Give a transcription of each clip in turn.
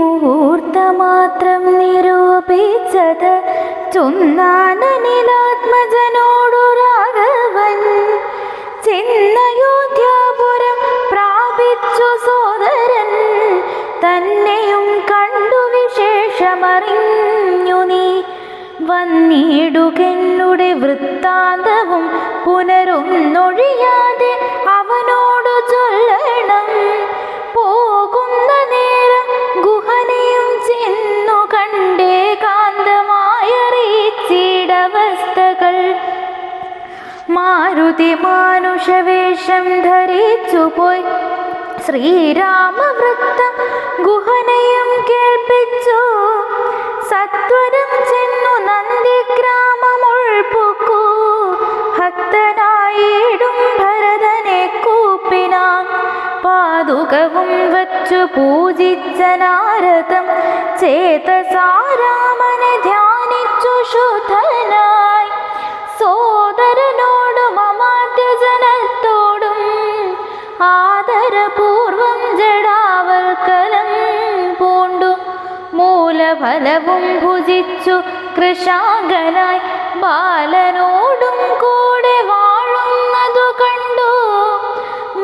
മുഹൂർത്തമാത്രം നിരൂപിച്ചത് ചൊന്നാനനിലാത്മജനോടു രാഘവൻ. ചിന്നയോധ്യാപുരം പ്രാപിച്ചു സോദരൻ. തന്നെയും കണ്ടു വിശേഷമറിഞ്ഞു നീ. വന്നിടുകെന്നുടെ വൃത്താന്തവും പുനരൊന്നൊഴിയാതെ മാരുതി മാനുഷവേഷം ധരിച്ചുപോയി. ശ്രീരാമവൃത്തം ഗുഹനയും കേൾപ്പിച്ചു. സത്വരം ചെന്നു നന്ദിഗ്രാമമുൾപ്പുക്കു ഭക്തനായിടും ഭരതനെ കൂപ്പിനാൻ. പാതുകവും വച്ചു പൂജിച്ച നാരദം ചേതസാരാമനെ മൂലഫലവും ഭുജിച്ചു കൃഷാകനായി ബാലനോടും കൂടെ വാഴുന്നതു കണ്ടു.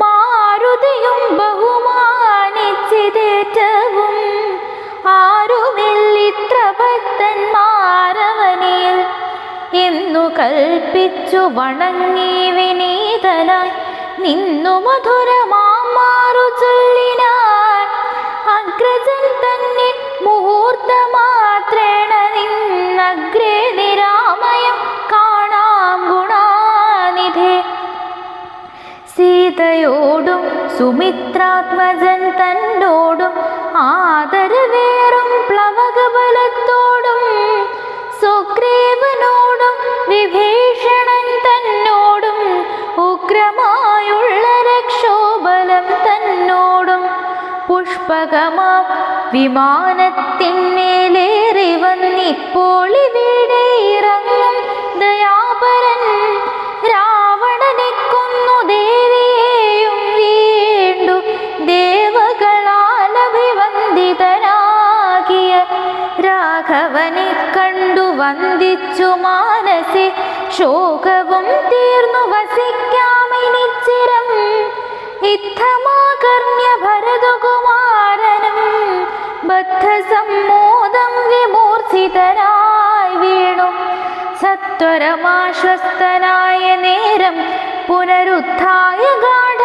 മാരുതിയും ബഹുമാനിച്ചിതേറ്റവും ആരുമില്ലിത്ര ഭക്തന്മാരവനിൽ എന്നു കൽപ്പിച്ചു വണങ്ങി വിനീതനായി നിന്നു മധുരമാറു സുമിത്രാത്മജൻ തന്നോടും ആദരവേറും പ്ലവകബലത്തോടും സുഗ്രീവനോടും വിഭീഷണൻ തന്നോടും ഉഗ്രമായുള്ള രക്ഷോബലം തന്നോടും പുഷ്പകമാ വിമാനത്തിന്മേലേറി വന്നിപ്പോൾ ഇവിടെ ഇറങ്ങും. വന്ദിച്ചു മാനസി ശോകവും തീർന്നു വസിക്കാമിനിച്ചിരം ഇത്തമാകർണ്യ ഭരതകുമാരനും ബദ്ധസമ്മോദം വിമൂർച്ഛിതനായി വീണു. സത്വരമാശ്വസ്തനായ നേരം പുനരുദ്ധായ ഗാഠമാലിംഗനവും